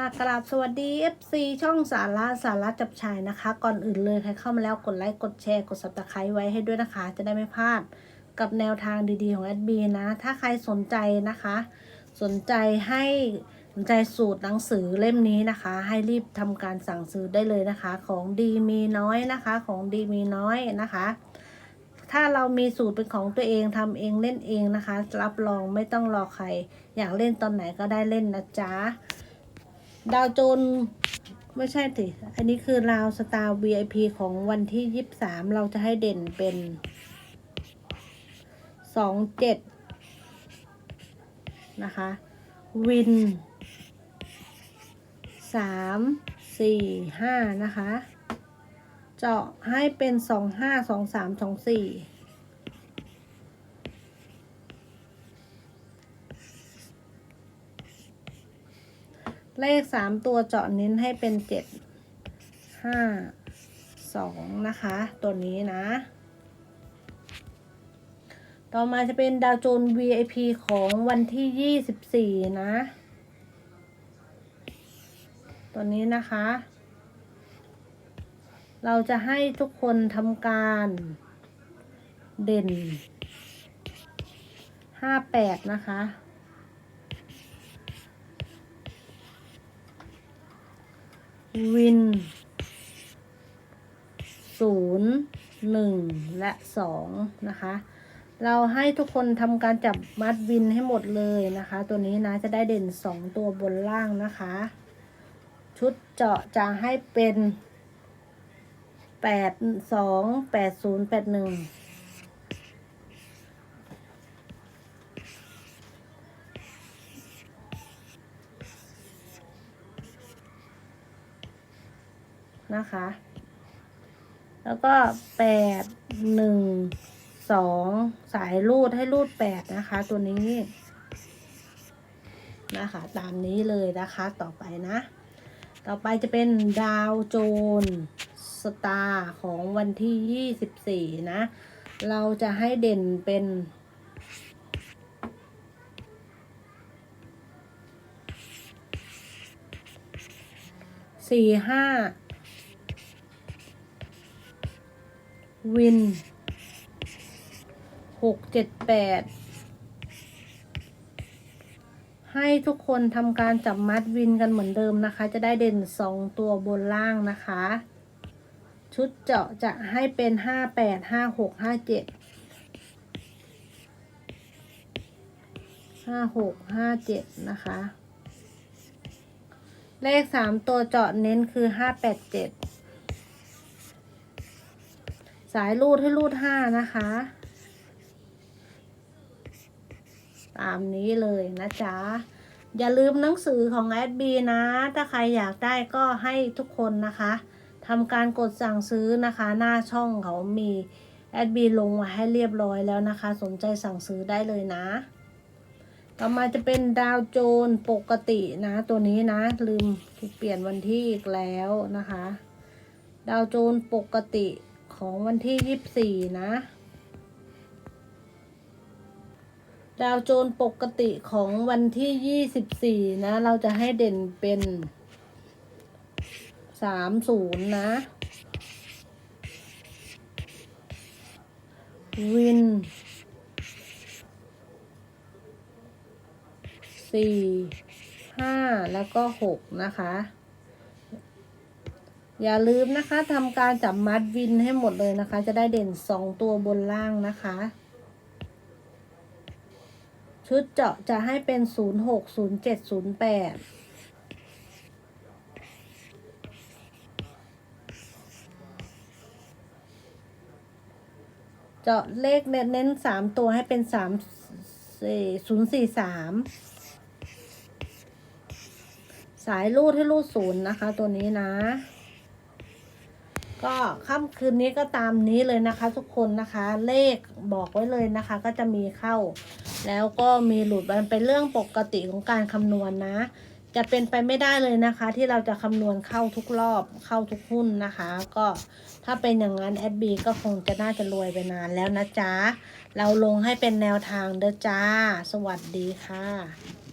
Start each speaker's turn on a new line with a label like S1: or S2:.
S1: ค่ะกราบสวัสดี FC ช่องสาระสาระจับชายนะคะ ก่อนอื่นเลยใครเข้ามาแล้วกดไลค์กดแชร์กด subscribe ไว้ให้ด้วยนะคะ จะได้ไม่พลาดกับแนวทางดีๆของแอดบีนะ ถ้าใครสนใจนะคะ สนใจให้สนใจสูตรหนังสือเล่มนี้นะคะ ให้รีบทำการสั่งซื้อได้เลยนะคะ ของดีมีน้อยนะคะ ของดีมีน้อยนะคะ ถ้าเรามีสูตรเป็นของตัวเองทำเองเล่นเองนะคะ รับรองไม่ต้องรอใคร อยากเล่นตอนไหนก็ได้เล่นนะจ๊ะ ดาวโจนไม่ใช่สิอันนี้คือราวสตาร์ VIP ของวันที่ยี่สิบสามเราจะให้เด่นเป็นสองเจ็ดนะคะ วินสามสี่ห้านะคะ เจาะให้เป็นสองห้าสองสามสองสี่ เลขสามตัวเจาะเน้นให้เป็นเจ็ดห้าสองนะคะ ตัวนี้นะ ต่อมาจะเป็นดาวโจน VIP ของวันที่ยี่สิบสี่นะ ตัวนี้นะคะ เราจะให้ทุกคนทำการเด่นห้าแปดนะคะ วินศูนย์หนึ่งและสองนะคะ เราให้ทุกคนทำการจับมัดวินให้หมดเลยนะคะ ตัวนี้นะจะได้เด่นสองตัวบนล่างนะคะ ชุดเจาะจะให้เป็นแปดสองแปดศูนย์แปดหนึ่ง นะคะ แล้วก็แปดหนึ่งสองสายรูดให้รูดแปดนะคะ ตัวนี้นะคะ ตามนี้เลยนะคะต่อไปนะ ต่อไปจะเป็นดาวโจนสตาร์ของวันที่ยี่สิบสี่นะ เราจะให้เด่นเป็นสี่ห้า วินหกเจ็ดแปดให้ทุกคนทำการจับมัดวินกันเหมือนเดิมนะคะ จะได้เด่นสองตัวบนล่างนะคะ ชุดเจาะจะให้เป็นห้าแปดห้าหกห้าเจ็ดห้าหกห้าเจ็ดนะคะ เลขสามตัวเจาะเน้นคือห้าแปดเจ็ด สายรูดให้รูดห้านะคะ ตามนี้เลยนะจ๊ะ อย่าลืมหนังสือของแอดบีนะ ถ้าใครอยากได้ก็ให้ทุกคนนะคะทำการกดสั่งซื้อนะคะ หน้าช่องเขามีแอดบีลงมาให้เรียบร้อยแล้วนะคะ สนใจสั่งซื้อได้เลยนะ ต่อมาจะเป็นดาวโจนปกตินะ ตัวนี้นะ ลืมเปลี่ยนวันที่อีกแล้วนะคะ ดาวโจนปกติ ของวันที่ยี่สี่นะ ดาวโจนปกติของวันที่ยี่สิบสี่นะ เราจะให้เด่นเป็นสามศูนย์นะ วินสี่ห้าแล้วก็หกนะคะ อย่าลืมนะคะทำการจับมัดวินให้หมดเลยนะคะ จะได้เด่นสองตัวบนล่างนะคะ ชุดเจาะจะให้เป็นศูนย์หกศูนย์เจ็ดศูนย์แปดเจาะเลขเน้นสามตัวให้เป็นสามศูนย์สี่สามสายรูดให้รูดศูนย์นะคะ ตัวนี้นะ ก็ค่ำคืนนี้ก็ตามนี้เลยนะคะ ทุกคนนะคะ เลขบอกไว้เลยนะคะ ก็จะมีเข้า แล้วก็มีหลุดมันเป็นเรื่องปกติของการคำนวณนะ จะเป็นไปไม่ได้เลยนะคะ ที่เราจะคำนวณเข้าทุกรอบเข้าทุกหุ้นนะคะ ก็ถ้าเป็นอย่างนั้นแอดบีก็คงจะน่าจะรวยไปนานแล้วนะจ๊ะเราลงให้เป็นแนวทางเด้อจ้า สวัสดีค่ะ